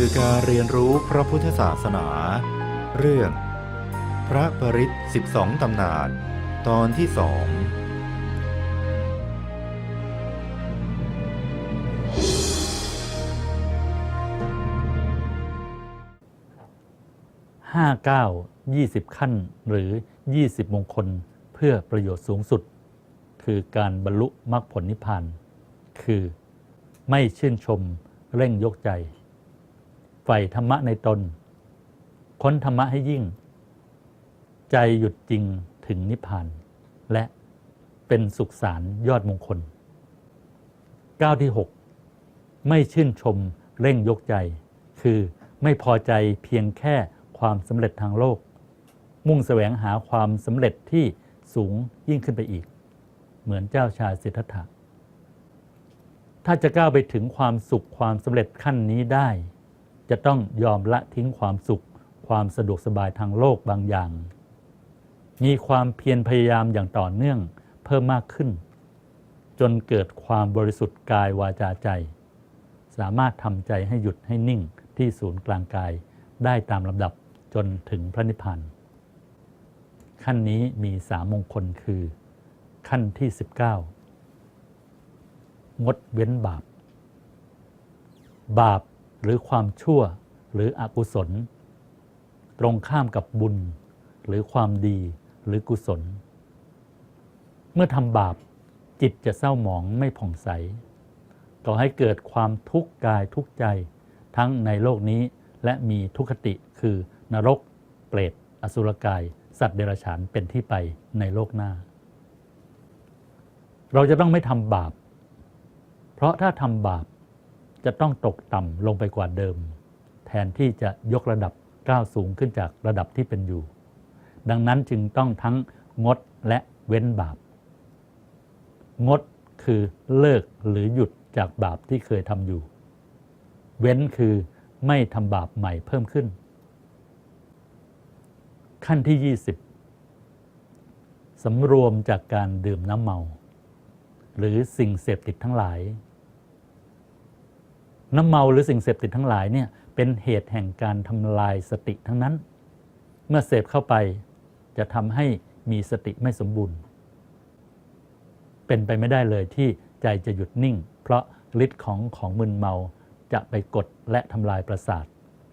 คือการเรียนรู้พระพุทธศาสนา เรื่อง พระปริศ12 ตำนาน ตอนที่สองห้าเก้ายี่สิบขั้นหรือ20มงคลเพื่อประโยชน์สูงสุด คือการบรรลุมรรคผลนิพพาน คือ ไม่ชื่นชมเร่งยกใจ ใฝ่ธรรมะในตน ค้นธรรมะให้ยิ่ง ใจหยุดจริงถึงนิพพาน และเป็นสุขสารยอดมงคลก้าวที่ 6 ไม่ชื่นชมเร่งยกใจ คือไม่พอใจเพียงแค่ความสำเร็จทางโลก มุ่งแสวงหาความสำเร็จที่สูงยิ่งขึ้นไปอีก เหมือนเจ้าชายสิทธัตถะถ้าจะก้าวไปถึงความสุขความสำเร็จขั้นนี้ได้ จะต้องยอมละทิ้งความสุข ความสะดวกสบายทางโลกบางอย่าง มีความเพียรพยายามอย่างต่อเนื่องเพิ่มมากขึ้น จนเกิดความบริสุทธิ์กายวาจาใจ สามารถทำใจให้หยุดให้นิ่งที่ศูนย์กลางกายได้ตามลำดับจนถึงพระนิพพานขั้นนี้มีสามมงคลคือ ขั้นที่ 19 งดเว้นบาป บาป หรือความชั่วหรืออกุศล ตรงข้ามกับบุญ หรือความดีหรือกุศล เมื่อทำบาปจิตจะเศร้าหมองไม่ผ่องใส ก่อให้เกิดความทุกข์กายทุกข์ใจ ทั้งในโลกนี้และมีทุกขติคือนรก เปรตอสุรกาย สัตว์เดรัจฉานเป็นที่ไปในโลกหน้า เราจะต้องไม่ทำบาป เพราะถ้าทำบาป จะต้องตกต่ำลงไปกว่าเดิม แทนที่จะยกระดับก้าวสูงขึ้นจากระดับที่เป็นอยู่ ดังนั้นจึงต้องทั้งงดและเว้นบาป งดคือเลิกหรือหยุดจากบาปที่เคยทำอยู่ เว้นคือไม่ทำบาปใหม่เพิ่มขึ้น ขั้นที่ 20สำรวมจากการดื่มน้ำเมา หรือสิ่งเสพติดทั้งหลาย น้ำเมาหรือสิ่งเสพติดทั้งหลายเนี่ยเป็นเหตุแห่งการทำลายสติทั้งนั้น เมื่อเสพเข้าไปจะทำให้มีสติไม่สมบูรณ์ เป็นไปไม่ได้เลยที่ใจจะหยุดนิ่ง เพราะฤทธิ์ของของมึนเมาจะไปกดและทำลายประสาท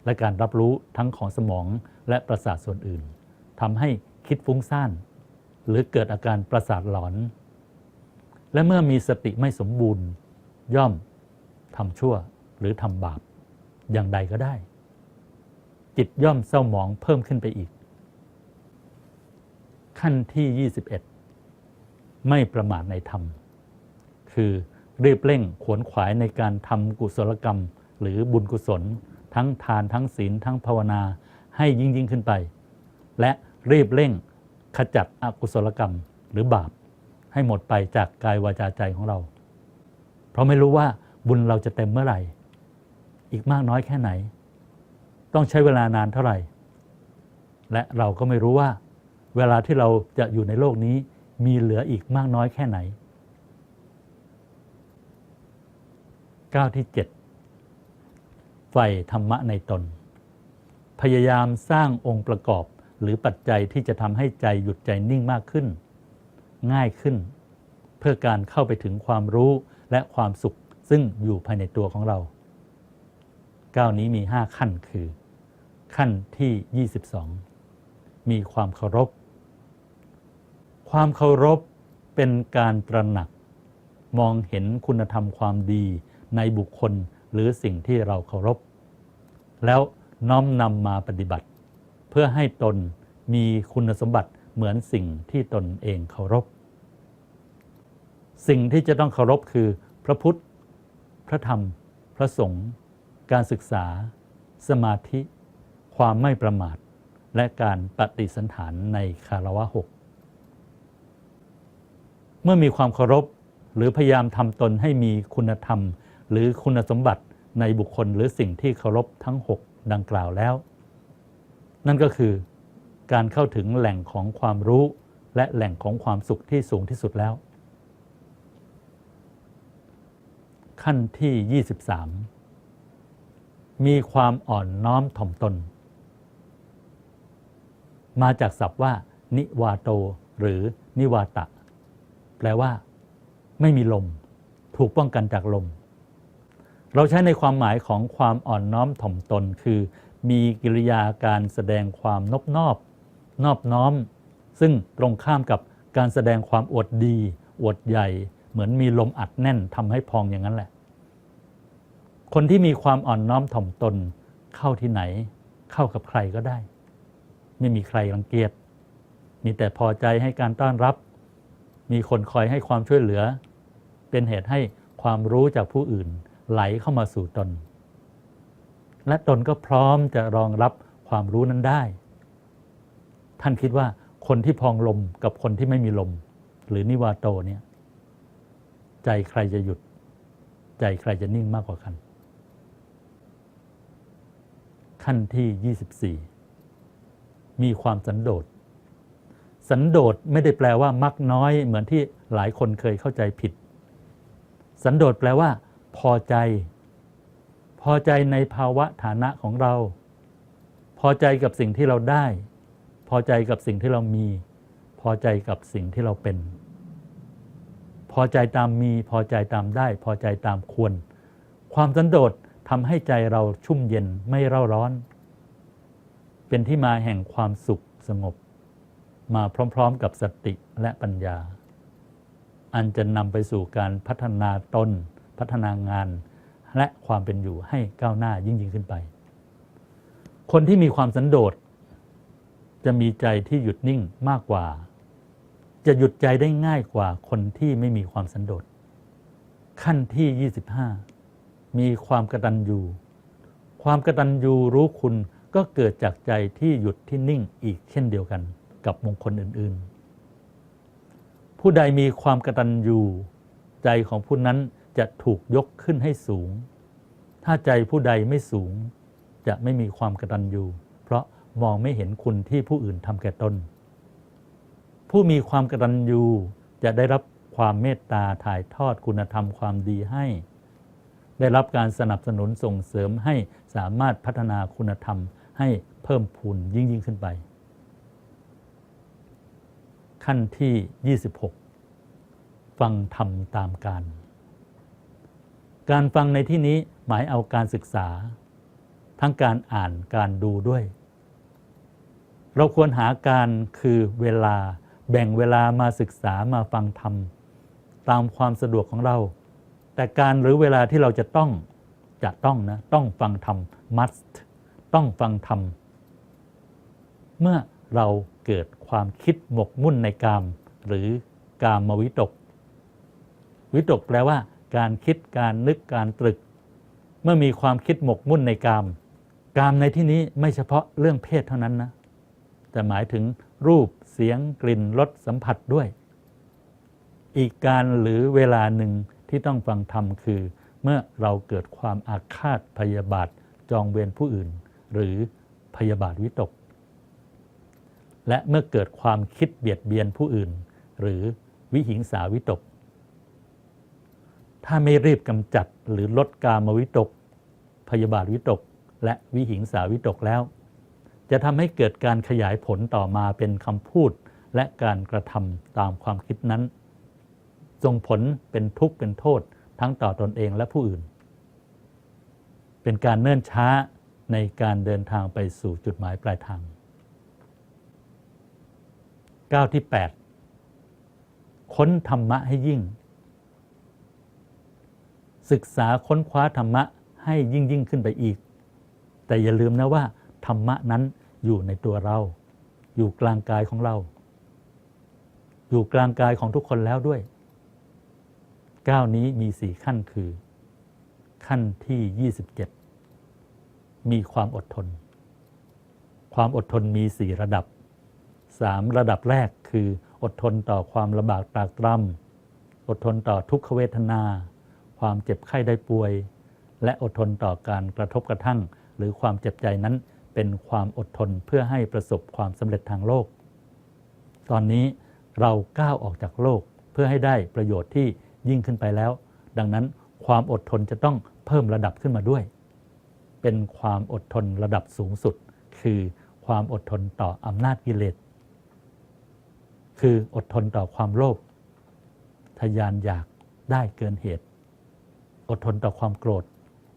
และการรับรู้ทั้งของสมองและประสาทส่วนอื่นทำให้คิดฟุ้งซ่าน หรือเกิดอาการประสาทหลอน และเมื่อมีสติไม่สมบูรณ์ ย่อมทำชั่ว หรือทำบาปอย่างใดก็ได้ จิตย่อมเศร้าหมองเพิ่มขึ้นไปอีก ขั้นที่ 21 ไม่ประมาทในธรรม คือรีบเร่งขวนขวายในการทำกุศลกรรม หรือบุญกุศล ทั้งทานทั้งศีลทั้งภาวนาให้ยิ่งยิ่งขึ้นไป และรีบเร่งขจัดอกุศลกรรมหรือบาปให้หมดไปจากกายวาจาใจของเรา เพราะไม่รู้ว่าบุญเราจะเต็มเมื่อไหร่ อีกมากน้อยแค่ไหน ต้องใช้เวลานานเท่าไหร่ และเราก็ไม่รู้ว่า เวลาที่เราจะอยู่ในโลกนี้มีเหลืออีกมากน้อยแค่ไหนก้าวที่ 7 ไฟธรรมะในตน พยายามสร้างองค์ประกอบหรือปัจจัยที่จะทำให้ใจหยุดใจนิ่งมากขึ้น ง่ายขึ้น เพื่อการเข้าไปถึงความรู้และความสุขซึ่งอยู่ภายในตัวของเรา ก้าวนี้มี 5 ขั้นคือ ขั้นที่ 22 มีความเคารพ ความเคารพเป็นการตระหนัก มองเห็นคุณธรรมความดีในบุคคลหรือสิ่งที่เราเคารพ แล้วน้อมนำมาปฏิบัติ เพื่อให้ตนมีคุณสมบัติเหมือนสิ่งที่ตนเองเคารพ สิ่งที่จะต้องเคารพคือ พระพุทธ พระธรรม พระสงฆ์ การศึกษา สมาธิ ความไม่ประมาท และการปฏิสันฐานในคารวะหกเมื่อมีความเคารพหรือพยายามทำตนให้มีคุณธรรม หรือคุณสมบัติในบุคคลหรือสิ่งที่เคารพทั้ง 6 ดังกล่าวแล้ว นั่นก็คือการเข้าถึงแหล่งของความรู้และแหล่งของความสุขที่สูงที่สุดแล้ว ขั้นที่ 23 มีความอ่อนน้อมถ่อมตน มาจากศัพท์ว่า นิวาโต หรือนิวาตะ แปลว่า ไม่มีลม ถูกป้องกันจากลม เราใช้ในความหมายของความอ่อนน้อมถ่อมตน คือ มีกิริยาการแสดงความนอบนอบ นอบน้อม ซึ่งตรงข้ามกับการแสดงความอวดดี อวดใหญ่ เหมือนมีลมอัดแน่นทำให้พองอย่างนั้นแหละ คนที่มีความอ่อนน้อมถ่อมตนเข้าที่ไหน เข้ากับใครก็ได้ ไม่มีใครรังเกียจมีแต่พอใจให้การต้อนรับ มีคนคอยให้ความช่วยเหลือ เป็นเหตุให้ความรู้จากผู้อื่นไหลเข้ามาสู่ตน และตนก็พร้อมจะรองรับความรู้นั้นได้ ท่านคิดว่าคนที่พองลมกับคนที่ไม่มีลม หรือนิวาโตเนี่ย ใจใครจะหยุด ใจใครจะนิ่งมากกว่ากัน ขั้นที่ 24 มีความสันโดษ สันโดษไม่ได้แปลว่ามักน้อย เหมือนที่หลายคนเคยเข้าใจผิด สันโดษแปลว่า พอใจ พอใจในภาวะฐานะของเรา พอใจกับสิ่งที่เราได้ พอใจกับสิ่งที่เรามี พอใจกับสิ่งที่เราเป็น พอใจตามมี พอใจตามได้ พอใจตามควร ความสันโดษ ทำให้ใจเราชุ่มเย็นไม่เร่าร้อน เป็นที่มาแห่งความสุขสงบ มาพร้อมๆกับสติและปัญญา อันจะนำไปสู่การพัฒนาตน พัฒนางาน และความเป็นอยู่ให้ก้าวหน้ายิ่งยิ่งขึ้นไป คนที่มีความสันโดษ จะมีใจที่หยุดนิ่งมากกว่า จะหยุดใจได้ง่ายกว่าคนที่ไม่มีความสันโดษขั้นที่ 25 มีความกระตันยูความกระตันยูรู้คุณก็เกิดจากใจที่หยุดที่นิ่งอีกเช่นเดียวกันกับมงคลอื่น ๆ ผู้ใดมีความกระตันยูใจของผู้นั้นจะถูกยกขึ้นให้สูง ถ้าใจผู้ใดไม่สูง จะไม่มีความกระตันยูเพราะมองไม่เห็นคุณที่ผู้อื่นทำแก่ตน ผู้มีความกระตัญญูจะได้รับความเมตตาถ่ายทอดคุณธรรมความดีให้ ได้รับการสนับสนุนส่งเสริมให้สามารถพัฒนาคุณธรรมให้เพิ่มพูนยิ่งยิ่งขึ้นไป ขั้นที่ 26 ฟังธรรมตามการ การฟังในที่นี้หมายเอาการศึกษา ทั้งการอ่านการดูด้วย เราควรหาการคือเวลาแบ่งเวลามาศึกษามาฟังธรรม ตามความสะดวกของเรา แต่การหรือเวลาที่เราจะต้องจะต้องนะต้องฟังธรรม must ต้องฟังธรรม เมื่อเราเกิดความคิดหมกมุ่นในกาม หรือกามวิตก วิตกแปลว่า การคิดการนึกการตรึก เมื่อมีความคิดหมกมุ่นในกาม กามในที่นี้ไม่เฉพาะเรื่องเพศเท่านั้นนะแต่หมายถึงรูปเสียงกลิ่นรสสัมผัสด้วย อีกการหรือเวลาหนึ่ง ที่ต้องฟังธรรมคือ เมื่อเราเกิดความอาฆาตพยาบาทจองเวรผู้อื่น หรือพยาบาทวิตก และเมื่อเกิดความคิดเบียดเบียนผู้อื่น หรือวิหิงสาวิตก ถ้าไม่รีบกำจัดหรือลดกามวิตก พยาบาทวิตก และวิหิงสาวิตกแล้ว จะทำให้เกิดการขยายผลต่อมาเป็นคำพูดและการกระทำตามความคิดนั้น ส่งผลเป็นทุกข์เป็นโทษทั้งต่อตอนเองและผู้อื่น เป็นการเนิ่นช้าในการเดินทางไปสู่จุดหมายปลายทางก้าวที่ 8 ค้นธรรมะให้ยิ่ง ศึกษาค้นคว้าธรรมะให้ยิ่งยิ่งขึ้นไปอีก แต่อย่าลืมนะว่า ธรรมะนั้นอยู่ในตัวเรา อยู่กลางกายของเรา อยู่กลางกายของทุกคนแล้วด้วย ก้าวนี้มีสี่ขั้นคือ ขั้นที่ 27 มีความอดทน ความอดทนมีสี่ระดับสามระดับแรกคืออดทนต่อความลำบากตรากตรำอดทนต่อทุกขเวทนา ความเจ็บไข้ได้ป่วย และอดทนต่อการกระทบกระทั่ง หรือความเจ็บใจนั้นเป็นความอดทนเพื่อให้ประสบความสำเร็จทางโลก ตอนนี้เราก้าวออกจากโลกเพื่อให้ได้ประโยชน์ที่ ยิ่งขึ้นไปแล้ว ดังนั้นความอดทนจะต้องเพิ่มระดับขึ้นมาด้วย เป็นความอดทนระดับสูงสุด คือความอดทนต่ออำนาจกิเลส คืออดทนต่อความโลภทยานอยากได้เกินเหตุ อดทนต่อความโกรธ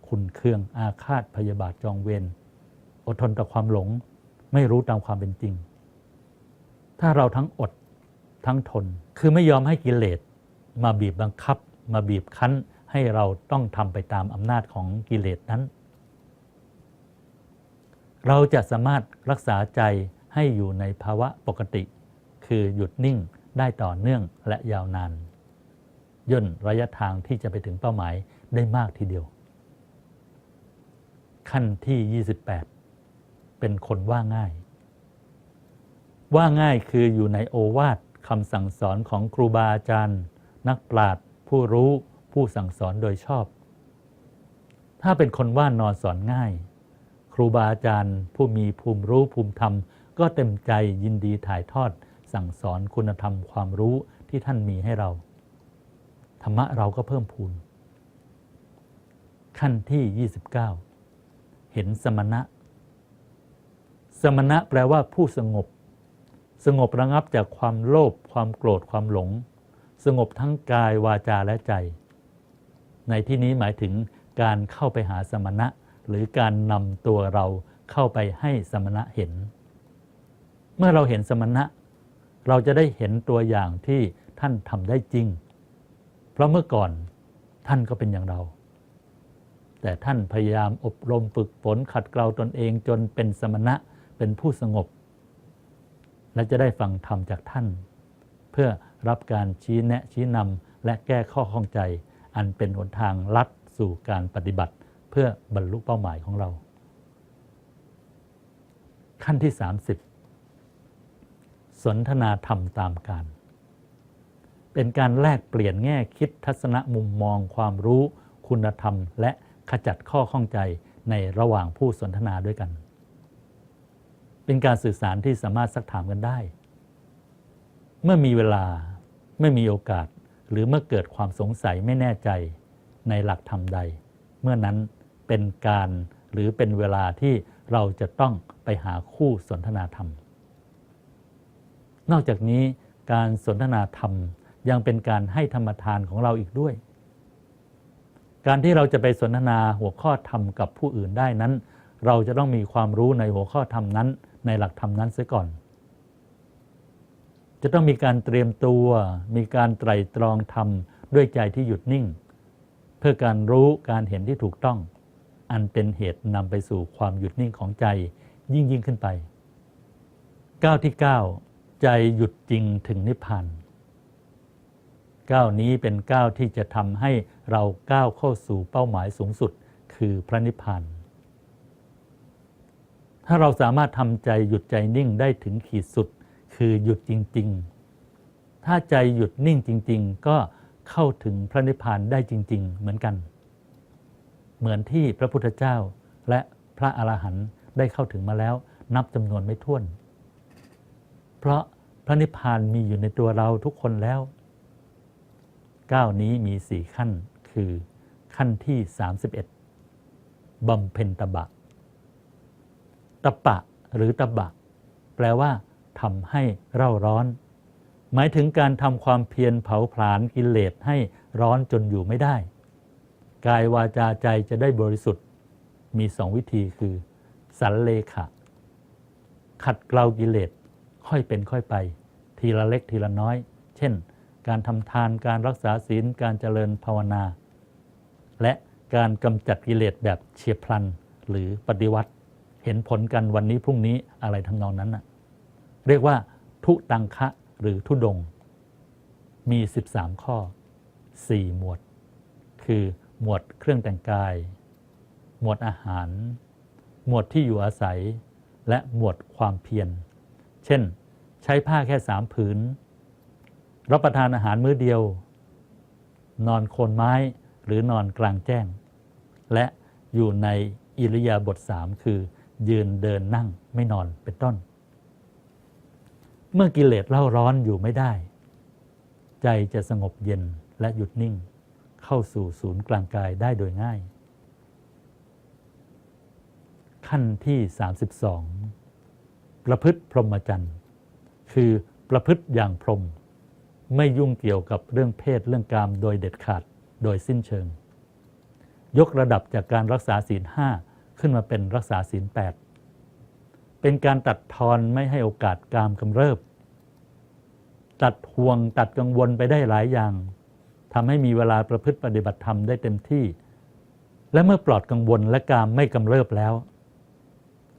ขุนเคืองอาฆาตพยาบาทจองเวรอดทนต่อความหลงไม่รู้ตามความเป็นจริง ถ้าเราทั้งอดทั้งทน คือไม่ยอมให้กิเลส มาบีบบังคับ มาบีบคั้นให้เราต้องทำไปตามอำนาจของกิเลสนั้น เราจะสามารถรักษาใจให้อยู่ในภาวะปกติ คือหยุดนิ่งได้ต่อเนื่องและยาวนานย่นระยะทางที่จะไปถึงเป้าหมายได้มากทีเดียว ขั้นที่ 28 เป็นคนว่าง่าย ว่าง่ายคืออยู่ในโอวาทคำสั่งสอนของครูบาอาจารย์ นักปราชญ์ผู้รู้ผู้สั่งสอนโดยชอบ ถ้าเป็นคนว่านอนสอนง่าย ครูบาอาจารย์ ผู้มีภูมิรู้ภูมิธรรม ก็เต็มใจยินดีถ่ายทอด สั่งสอนคุณธรรมความรู้ที่ท่านมีให้เรา ธรรมะเราก็เพิ่มพูน ขั้นที่ 29 เห็นสมณะ สมณะแปลว่าผู้สงบ สงบระงับจากความโลภความโกรธความหลง สงบทั้งกายวาจาและใจ ในที่นี้หมายถึงการเข้าไปหาสมณะ หรือการนำตัวเราเข้าไปให้สมณะเห็น เมื่อเราเห็นสมณะ เราจะได้เห็นตัวอย่างที่ท่านทำได้จริง เพราะเมื่อก่อนท่านก็เป็นอย่างเรา แต่ท่านพยายามอบรมฝึกฝนขัดเกลาตนเองจนเป็นสมณะเป็นผู้สงบ และจะได้ฟังธรรมจากท่าน เพื่อ รับการชี้แนะชี้นำและแก้ข้อข้องใจ อันเป็นหนทางลัดสู่การปฏิบัติ เพื่อบรรลุเป้าหมายของเรา ขั้นที่ 30 สนทนาธรรมตามการ เป็นการแลกเปลี่ยนแง่คิดทัศนมุมมองความรู้ คุณธรรม และขจัดข้อข้องใจในระหว่างผู้สนทนาด้วยกัน เป็นการสื่อสารที่สามารถซักถามกันได้ เมื่อมีเวลาไม่มีโอกาส หรือเมื่อเกิดความสงสัยไม่แน่ใจในหลักธรรมใด เมื่อนั้นเป็นการหรือเป็นเวลาที่เราจะต้องไปหาคู่สนทนาธรรม นอกจากนี้การสนทนาธรรมยังเป็นการให้ธรรมทานของเราอีกด้วย การที่เราจะไปสนทนาหัวข้อธรรมกับผู้อื่นได้นั้น เราจะต้องมีความรู้ในหัวข้อธรรมนั้น ในหลักธรรมนั้นเสียก่อน จะต้องมีการเตรียมตัว มีการไตรตรองธรรมด้วยใจที่หยุดนิ่ง เพื่อการรู้การเห็นที่ถูกต้อง อันเป็นเหตุนำไปสู่ความหยุดนิ่งของใจยิ่งยิ่งขึ้นไปก้าวที่ 9 ใจหยุดจริงถึงนิพพานก้าวนี้เป็นก้าวที่จะทำให้เราก้าวเข้าสู่เป้าหมายสูงสุดคือพระนิพพานถ้าเราสามารถทำใจหยุดใจนิ่งได้ถึงขีดสุด คือหยุดจริง ๆ ถ้าใจหยุดนิ่งจริง ๆ ก็เข้าถึงพระนิพพานได้จริง ๆ เหมือนกัน เหมือนที่พระพุทธเจ้าและพระอรหันต์ได้เข้าถึงมาแล้วนับจำนวนไม่ถ้วน เพราะพระนิพพานมีอยู่ในตัวเราทุกคนแล้วก้าวนี้มีสี่ขั้นคือขั้นที่ 31บำเพ็ญตบะ ตะปะหรือตบะ แปลว่า ทำให้เร่าร้อน หมายถึงการทำความเพียรเผาผลาญกิเลสให้ร้อนจนอยู่ไม่ได้ กายวาจาใจจะได้บริสุทธิ์ มีสองวิธีคือ สันเลขะ ขัดเกลากิเลสค่อยเป็นค่อยไป ทีละเล็กทีละน้อย เช่น การทำทานการรักษาศีลการเจริญภาวนา และการกำจัดกิเลสแบบเฉียบพลันหรือปฏิวัติ เห็นผลกันวันนี้พรุ่งนี้อะไรทำนองนั้นน่ะ เรียกว่า ทุตังคะหรือทุดง มี 13 ข้อ 4 หมวด คือหมวดเครื่องแต่งกาย หมวดอาหาร หมวดที่อยู่อาศัย และหมวดความเพียร เช่น ใช้ผ้าแค่สามผืน รับประทานอาหารมื้อเดียว นอนโคนไม้หรือนอนกลางแจ้ง และอยู่ในอิริยาบถสามคือ ยืนเดินนั่งไม่นอนเป็นต้น เมื่อกิเลสเล่าร้อนอยู่ไม่ได้ ใจจะสงบเย็นและหยุดนิ่ง เข้าสู่ศูนย์กลางกายได้โดยง่าย ขั้นที่ 32 ประพฤติพรหมจรรย์คือประพฤติอย่างพรหมไม่ยุ่งเกี่ยวกับเรื่องเพศเรื่องกามโดยเด็ดขาดโดยสิ้นเชิง ยกระดับจากการรักษาศีลห้าขึ้นมาเป็นรักษาศีลแปดเป็นการตัดทอนไม่ให้โอกาสกามกำเริบ ตัดห่วงตัดกังวลไปได้หลายอย่างทำให้มีเวลาประพฤติปฏิบัติธรรมได้เต็มที่ และเมื่อปลอดกังวลและกามไม่กำเริบแล้ว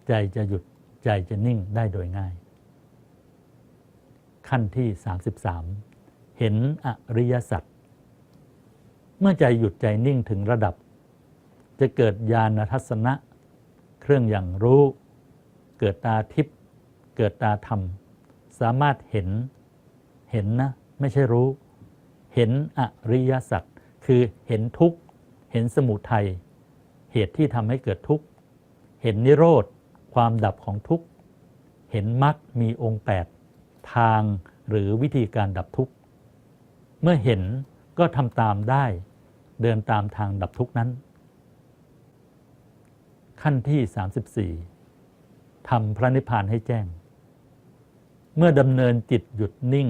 ใจจะหยุดใจจะนิ่งได้โดยง่าย ขั้นที่ 33 เห็นอริยสัจเมื่อใจหยุดใจนิ่งถึงระดับ จะเกิดญาณทัศนะ เครื่องอย่างรู้ เกิดตาทิพย์เกิดตาธรรม สามารถเห็น เห็นนะ ไม่ใช่รู้ เห็นอริยสัจคือเห็นทุกข์เห็นสมุทัยเหตุที่ทำให้เกิดทุกข์เห็นนิโรธความดับของทุกข์เห็นมรรคมีองค์ 8 ทางหรือวิธีการดับทุกข์เมื่อเห็นก็ทำตามได้ เดินตามทางดับทุกข์นั้น ขั้นที่ 34ทำพระนิพพานให้แจ้ง เมื่อดำเนินจิตหยุดนิ่ง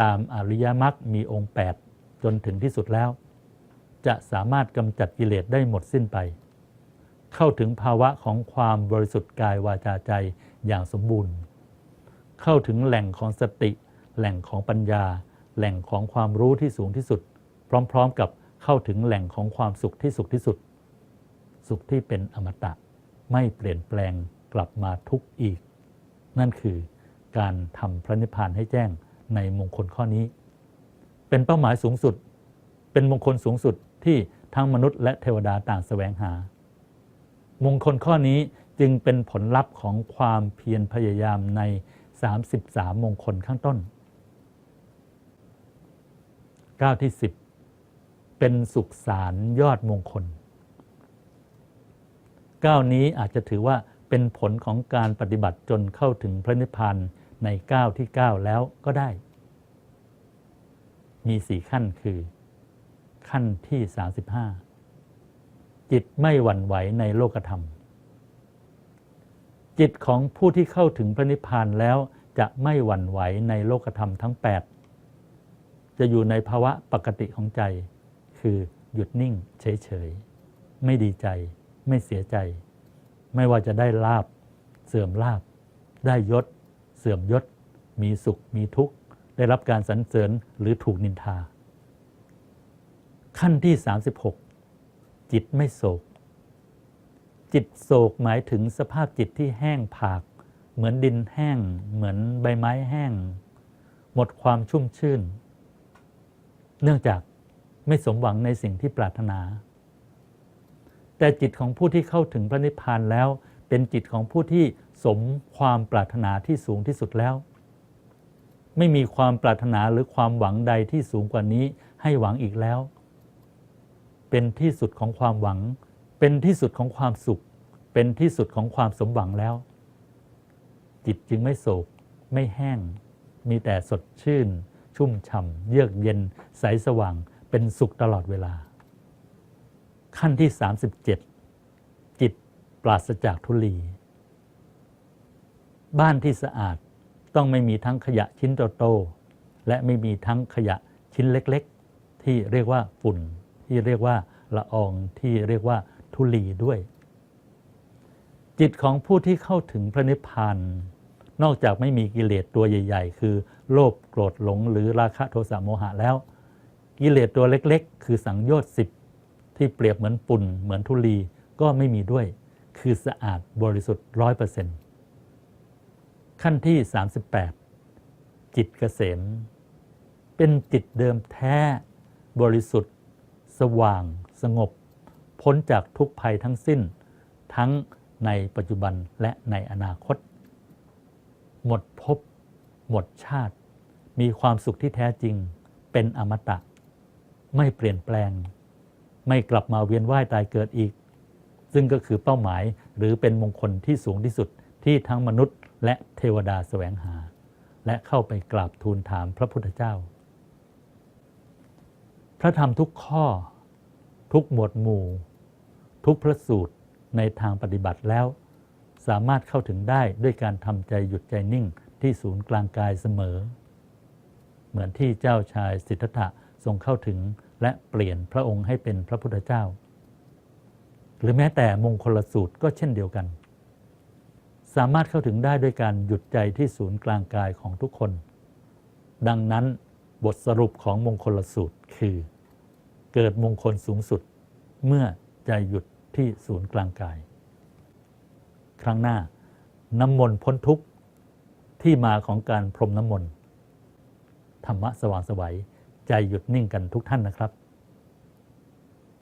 ตามอริยมรรคมีองค์ 8 จนถึงที่สุดแล้ว จะสามารถกำจัดกิเลสได้หมดสิ้นไป เข้าถึงภาวะของความบริสุทธิ์กายวาจาใจอย่างสมบูรณ์ เข้าถึงแหล่งของสติ แหล่งของปัญญา แหล่งของความรู้ที่สูงที่สุด พร้อมๆกับเข้าถึงแหล่งของความสุขที่สุขที่สุด สุขที่เป็นอมตะไม่เปลี่ยนแปลงกลับมาทุกข์อีก นั่นคือการทำพระนิพพานให้แจ้ง ในมงคลข้อนี้ เป็นเป้าหมายสูงสุด เป็นมงคลสูงสุดที่ทั้งมนุษย์และเทวดาต่างแสวงหา มงคลข้อนี้จึงเป็นผลลัพธ์ของความเพียรพยายามใน 33 มงคลข้างต้นก้าวที่ 10 เป็นสุขสารยอดมงคลก้าวนี้อาจจะถือว่าเป็นผลของการปฏิบัติจนเข้าถึงพระนิพพานในก้าวที่ 9 แล้วก็ได้ มีสี่ขั้นคือ ขั้นที่35จิตไม่หวั่นไหวในโลกธรรม จิตของผู้ที่เข้าถึงพระนิพพานแล้วจะไม่หวั่นไหวในโลกธรรมทั้ง 8 จะอยู่ในภาวะปกติของใจ คือหยุดนิ่งเฉยๆ ไม่ดีใจ ไม่เสียใจ ไม่ว่าจะได้ลาบ เสื่อมลาบ ได้ยศ เสื่อมยศ มีสุขมีทุกข์ ได้รับการสรรเสริญหรือถูกนินทา ขั้นที่ 36 จิตไม่โศก จิตโศกหมายถึงสภาพจิตที่แห้งผาก เหมือนดินแห้ง เหมือนใบไม้แห้ง หมดความชุ่มชื่น เนื่องจากไม่สมหวังในสิ่งที่ปรารถนา แต่จิตของผู้ที่เข้าถึงพระนิพพานแล้วเป็นจิตของผู้ที่สมความปรารถนาที่สูงที่สุดแล้ว ไม่มีความปรารถนาหรือความหวังใดที่สูงกว่านี้ให้หวังอีกแล้ว เป็นที่สุดของความหวัง เป็นที่สุดของความสุข เป็นที่สุดของความสมหวังแล้ว จิตจึงไม่โศก ไม่แห้ง มีแต่สดชื่น ชุ่มฉ่ำเยือกเย็น ใสสว่าง เป็นสุขตลอดเวลา ขั้นที่ 37 จิตปราศจากทุลี บ้านที่สะอาด ต้องไม่มีทั้งขยะชิ้นโตๆและไม่มีทั้งขยะชิ้นเล็กๆ ที่เรียกว่าฝุ่น ที่เรียกว่าละอองที่เรียกว่าทุลีด้วย จิตของผู้ที่เข้าถึงพระนิพพานนอกจากไม่มีกิเลสตัวใหญ่ ๆ คือโลภโกรธหลงหรือราคะโทสะโมหะแล้ว กิเลสตัวเล็กๆ คือสังโยชน์สิบที่เปรียบเหมือนปุ่นเหมือนทุลีก็ไม่มีด้วย คือสะอาดบริสุทธิ์ร้อยเปอร์เซ็นต์ ขั้นที่ 38 จิตเกษม เป็นจิตเดิมแท้ บริสุทธิ์ สว่าง สงบ พ้นจากทุกภัยทั้งสิ้น ทั้งในปัจจุบันและในอนาคต หมดภพหมดชาติ มีความสุขที่แท้จริง เป็นอมตะ ไม่เปลี่ยนแปลง ไม่กลับมาเวียนว่ายตายเกิดอีก ซึ่งก็คือเป้าหมายหรือเป็นมงคลที่สูงที่สุดที่ทั้งมนุษย์ และเทวดาแสวงหา และเข้าไปกราบทูลถามพระพุทธเจ้า พระธรรมทุกข้อ ทุกหมวดหมู่ ทุกพระสูตรในทางปฏิบัติแล้ว สามารถเข้าถึงได้ด้วยการทำใจหยุดใจนิ่งที่ศูนย์กลางกายเสมอ เหมือนที่เจ้าชายสิทธัตถะทรงเข้าถึงและเปลี่ยนพระองค์ให้เป็นพระพุทธเจ้า หรือแม้แต่มงคลสูตรก็เช่นเดียวกัน สามารถเข้าถึงได้ด้วยการหยุดใจที่ศูนย์กลางกายของทุกคน ดังนั้นบทสรุปของมงคลสูตรคือ เกิดมงคลสูงสุด เมื่อใจหยุดที่ศูนย์กลางกาย ครั้งหน้าน้ำมนต์พ้นทุกข์ที่มาของการพรมน้ำมนต์ธรรมะสว่างสวัยใจหยุดนิ่งกันทุกท่านนะครับ